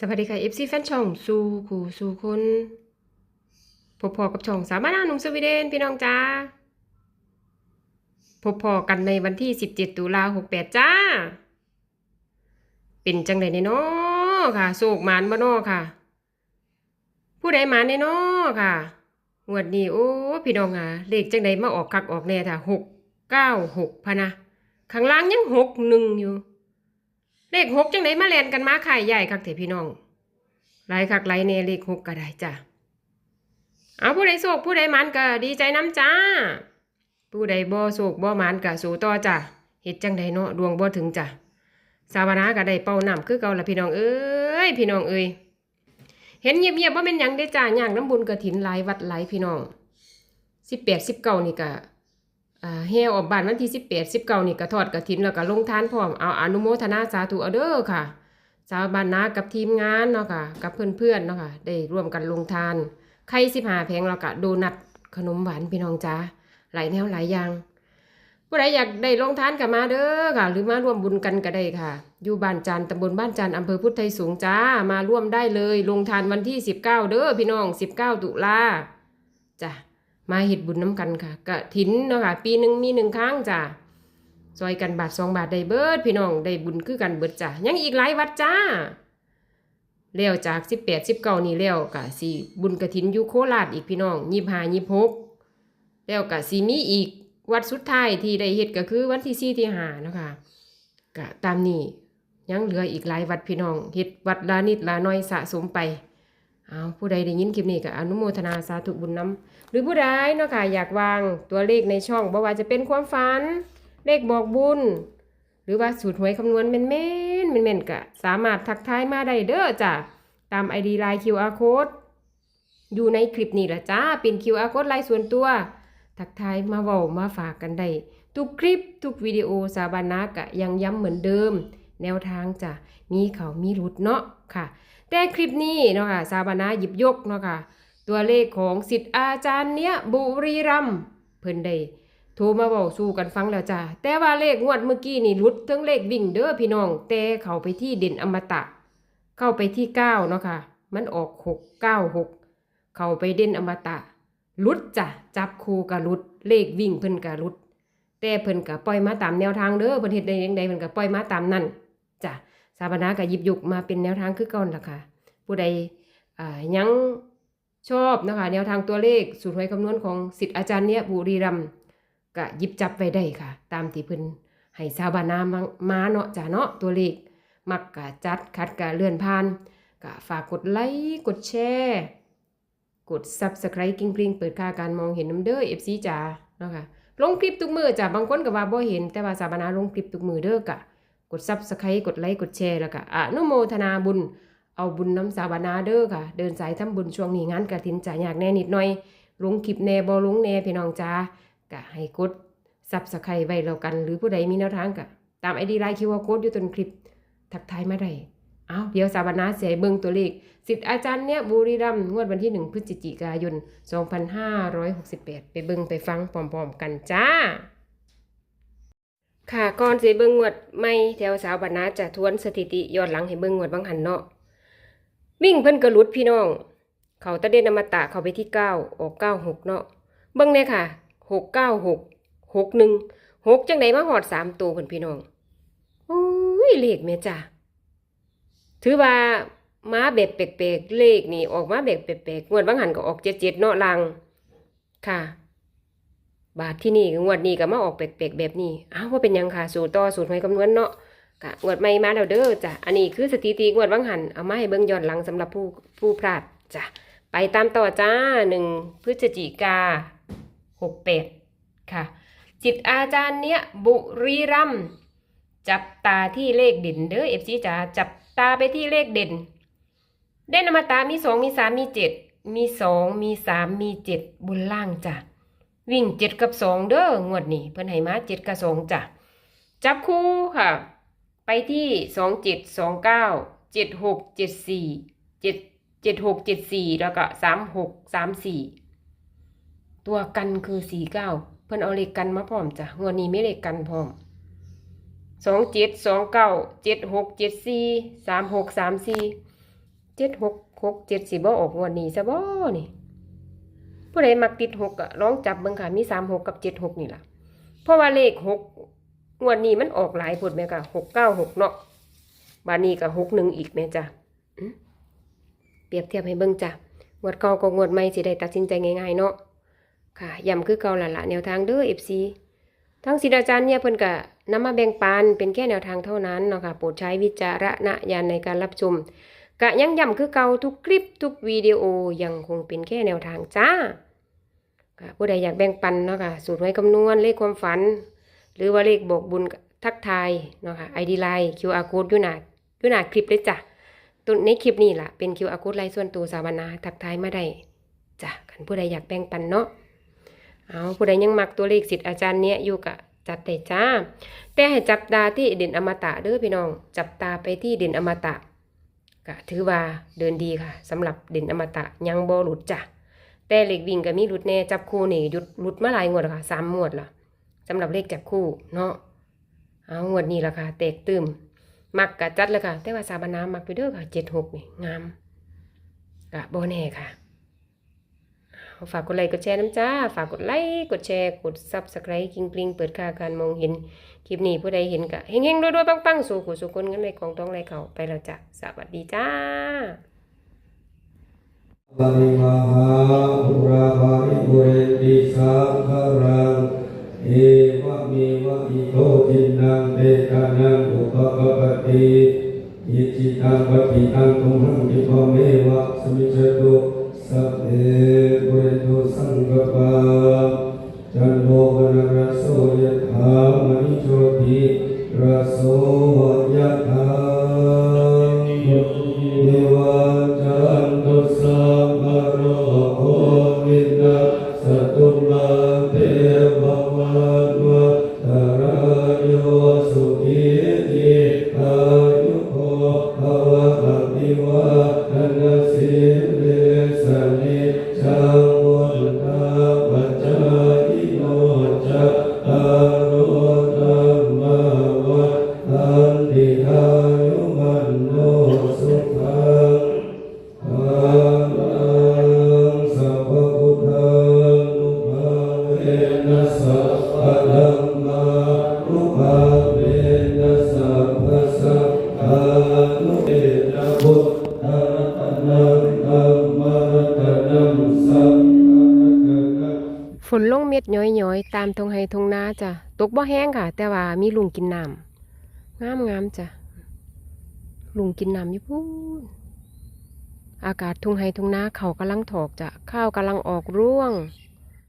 สวัสดีค่ะ FC แฟนช่องสู่ขู่สู่คนพบพอกับช่องสามารถหนุ่มสวีเดนพี่น้องจ้าพบพอกันในวันที่ 17 ตุลา68จ้า เป็นจังไดในน้อค่ะโศกหมานบ่น้อค่ะ ผู้ใดหมานในน้อค่ะงวดนี้โอ้พี่น้องค่ะเลขจังไดมาออกคักออกแน่ค่ะ6 9 6พะนะข้างล่างยัง6 1อยู่ เลขหกจังไดมาแลนกันมาไขายใหญ่คักเถพี่น้องหลายคักหลายแน่เลขหกก็ได้จ้ะเอาผู้ใดโศกผู้ใดมันก็ดีใจน้ำจ้า ผู้ใดบ่โศกบ่มันก็สู้ต่อจ้ะเฮ็ดจังไดเนาะดวงบ่ถึงจ้ะสาวนาก็ได้เป่าน้ำคือเก่าละพี่น้องเอ้ยพี่น้องเอ้ยเห็นเงียบๆบ่แม่นยังเด้จ้าย่างน้ำบุญกฐินหลายวัดหลายพี่น้อง18 19นี่ก็ อ่าแห่ออกบ้านวันที่สิบแปดสิบเก้านี่ก็ทอดกระถินแล้วก็ลงทานพร้อมเอาอนุโมทนาสาธุเอาเด้อค่ะชาวบ้านนากับทีมงานเนาะค่ะ กับเพื่อนๆเนาะค่ะ ได้ร่วมกันลงทาน ไข่สิบหาแพงแล้วก็โดนัทขนมหวานพี่น้องจ้าหลายแนวหลายอย่างผู้ใดอยากได้ลงทานก็มาเด้อค่ะ หรือมาร่วมบุญกันก็ได้ค่ะ อยู่บ้านจันทร์ตำบลบ้านจันทร์อำเภอพุทธไทยสูงจ้ามาร่วมได้เลย ลงทานวันที่สิบเก้าเด้อพี่น้องสิบเก้าตุลาจ้ะ มาเฮ็ดบุญน้ำกันค่ะกะถินเนาะค่ะปีหนึ่งมีหนึ่งครั้งจ้ะซอยกันบาทสองบาทได้เบิดพี่น้องได้บุญคือกันเบิดจ้ะยังอีกหลายวัดจ้าแล้วจากสิบแปดสิบเก้านี่แล้วกะสีบุญกระถินยูโคราชอีกพี่น้องยี่ห้ายี่หกแล้วกะสีมีอีกวัดสุดท้ายที่ได้เฮ็ดก็คือวันที่สี่ที่ห้าเนาะค่ะกะตามนี้ยังเหลืออีกหลายวัดพี่น้องเฮ็ดวัดละนิดละน้อยสะสมไป เอาผู้ใดได้ยินคลิปนี้ก็อนุโมทนาสาธุบุญน้ำหรือผู้ใดเนาะค่ะอยากวางตัวเลขในช่องบ่ว่าจะเป็นความฝัน เลขบอกบุญ หรือว่าสูตรหวยคำนวณแม่นๆแม่นๆก็สามารถทักทายมาได้เด้อจ้ะตาม ID ไลน์ QR code อยู่ในคลิปนี้ละจ้าเป็น QR code ไลน์ส่วนตัว ทักทายมาเว้ามาฝากกันได้ทุกคลิปทุกวิดีโอสาบานากะยังย้ำเหมือนเดิม แนวทางจ้ะมีเขามีรุดเนาะค่ะ แต่คลิปนี้เนาะค่ะสาบานาหยิบยกเนาะค่ะตัวเลขของสิทธิ์อาจารย์เนี้ยบุรีรัมเพิ่นได้โทรมาบอกสู้กันฟังแล้วจ้าแต่ว่าเลขงวดเมื่อกี้นี่รุดทั้งเลขวิ่งเด้อพี่น้องแต่เข้าไปที่เด่นอมตะ เข้าไปที่เก้าเนาะค่ะมันออกหกเก้าหกเข้าไปเด่นอมตะรุดจ้ะจับคู่กับรุดเลขวิ่งเพิ่นกับรุดแต่เพิ่นก็ปล่อยมาตามแนวทางเด้อเพิ่นเฮ็ดได้ยังไงเพิ่นก็ปล่อยมาตามนั้น สาบนาก็หยิบยุกมาเป็นแนวทางคือก่อนล่ะค่ะ ผู้ใดยังชอบนะคะ แนวทางตัวเลขสูตรหวยคำนวณของสิทธิ์อาจารย์เนี้ยบุรีรัมก็ยิบจับไว้ได้ค่ะ ตามที่เพิ่นให้ชาบานามามาเนาะจ้าเนาะตัวเลข มักกะจัดคัดกะเลื่อนผ่านกะฝากกดไลค์กดแชร์กด Subscribe กิ้งกริงเปิดค่าการมองเห็นน้ำเด้อ FC จ้าเนาะค่ะลงคลิปทุกมือจ้ะบางคนก็ว่าบ่เห็นแต่ว่าสาบานาลงคลิปทุกมือเด้อกะ กด Subscribe กดไลค์กดแชร์แล้วก็อนุโมทนาบุญ เอาบุญน้ำสาบานาเด้อค่ะ เดินสายทำบุญช่วงนี้งานกระถินจ่ายากแน่นิดหน่อยลงคลิปแน่บ่ลงแน่พี่น้องจ้าก็ให้กดซับสไครไว้แล้วกัน หรือผู้ใดมีแนวทางก็ตามไอดีไลน์คิวอาร์โค้ดอยู่ต้นคลิปทักทายมาได้เอาเดี๋ยวสาบานาเสียเบิ่งตัวเลขสิทธิ์อาจารย์เนี่ยบุรีรัมย์งวดวันที่ 1 พฤศจิกายน 2568 ไปเบิ่งไปฟังพร้อมๆกันจ้า ค่ะก่อนสิเบิ่งงวดใหม่แถวสาวบรรณาจะทวนสถิติย้อนหลังให้เบิ่งงวดบางหันเนาะวิ่งเพิ่นกระลุดพี่น้อง เขาตะเด่นอมตะเขาไปที่เก้าออกเก้าหกเนาะเบิ่งเนี่ยค่ะหกเก้าหกหกหนึ่งหกจังไดมาหอดสามตัวเพิ่นพี่น้องโอ้ยเลขแม่จ้ะถือว่าม้าแบบแปลกๆเลขนี่ออกมาแบบแปลกๆงวดบางหันก็ออกเจ็ดเจ็ดเนาะลังค่ะ บาทที่นี่งวดนี้ก็มาออกแปลกๆแบบนี้อ้าวว่าเป็นยังค่ะสูตรต่อสูตรหวยคำนวณเนาะกะงวดใหม่มาแล้วเด้อจ้ะอันนี้คือสถิติงวดวังหันเอามาให้เบิ่งย้อนหลังสำหรับผู้ผู้พลาดจ้ะไปตามต่อจ้าหนึ่งพฤศจิกาหกแปดค่ะ จิตอาจารย์เนี้ยบุรีรัมจับตาที่เลขเด่นเด้อเอฟซีจ๋าจับตาไปที่เลขเด่นเด่นอมตะมีสองมีสามมีเจ็ดมีสองมีสามมีเจ็ดบนล่างจ้ะ วิ่งเจ็ดกับสองเด้องวดนี้เพิ่นให้มาเจ็ดกับสองจ้ะจับคู่ค่ะ ไปที่สองเจ็ดสองเก้าเจ็ดหกเจ็ดสี่เจ็ดเจ็ดหกเจ็ดสี่แล้วก็สามหกสามสี่ตัวกันคือสี่เก้าเพิ่นเอาเลขกันมาพร้อมจ้ะงวดนี้ไม่เลขกันพร้อมสองเจ็ดสองเก้าเจ็ดหกเจ็ดสี่สามหกสามสี่เจ็ดหกหกเจ็ดสิบ่ออกงวดนี้ซะบ่นี่ ผู้ใดมักติดหกอะลองจับเบิ่งค่ะมีสามหกกับเจ็ดหกนี่ล่ะเพราะว่าเลขหกงวดนี้มันออกหลายผลแม่ค่ะหกเก้าหกเนาะบานนี้ก็หกหนึ่งอีกแม่จ้ะเปรียบเทียบให้เบิ่งจ้ะงวดเก่าก็งวดใหม่สิได้ตัดสินใจง่ายๆเนาะค่ะย้ำคือเก่าละละแนวทางเด้อ FC ทั้งศิษอาจารย์เนี่ยเพิ่นก็นำมาแบ่งปันเป็นแค่แนวทางเท่านั้นเนาะค่ะโปรดใช้วิจารณญาณในการรับชม กะยังย้ำคือเก่าทุกคลิปทุกวิดีโอยังคงเป็นแค่แนวทางจ้าค่ะผู้ใดอยากแบ่งปันเนาะค่ะสูตรไว้คำนวณเลขความฝัน หรือว่าเลขบอกบุญทักทายเนาะค่ะ ID Line QR code อยู่หน้าอยู่หนาคลิปเลยจ้ะตัวในคลิปนี้ล่ะเป็น QR code ไลน์ส่วนตัวสาวนาทักทายมาได้จ้ะคันผู้ใดอยากแบ่งปันเนาะเอาผู้ใดยังมักตัวเลขสิทธิ์อาจารย์เนี้ยอยู่กะจัดแต่จ้า แต่ให้จับตาที่เด่นอมตะเด้อพี่น้อง จับตาไปที่เด่นอมตะ ก็ถือว่าเดินดีค่ะสำหรับเด่นอมตะยังบ่หลุดจ้ะแต่เลขวิ่งก็มีหลุดแน่จับคู่นี่หยุดหลุดมาหลายงวดแล้วค่ะสามงวดละสำหรับเลขจับคู่เนาะเอางวดนี้ละค่ะแตกตื่มมักกะจัดเลยค่ะ แต่ว่าสาบานามักไปเด้อค่ะเจ็ดหกนี่งามกะบ่แน่ค่ะ ฝากกดไลค์กดแชร์น้ำจ้า ฝากกดไลค์กดแชร์กดซับสไครต์กิ้งกลิงเปิดค่าการมองเห็น คลิปนี้ผู้ใดเห็นกะเฮงๆรวยๆปังๆสู่ขู่สู่คนเงินในกองทองไรเขาไปแล้วจ้ะสวัสดีจ้า ปริมหาอุราภาริปุเรนติสาคารังเอวะเมวะอิโตทินังเบตานังอุปกปติยิจิตังปฏิตังตุมหังคิปะเมวะสมิจจตุสัพเพ โทปนรสโสยถามณิโชติรสโส ฝนลงเม็ดย้อยๆ ตามทงไฮทงนาจ้ะ ตกบ่แห้งค่ะ แต่ว่ามีลุงกินน้ำงามงามจ้ะ ลุงกินน้ำอยู่พูนอากาศทุงไฮทุงนาเขากำลังถอกจ้ะ ข้าวกำลังออกร่วง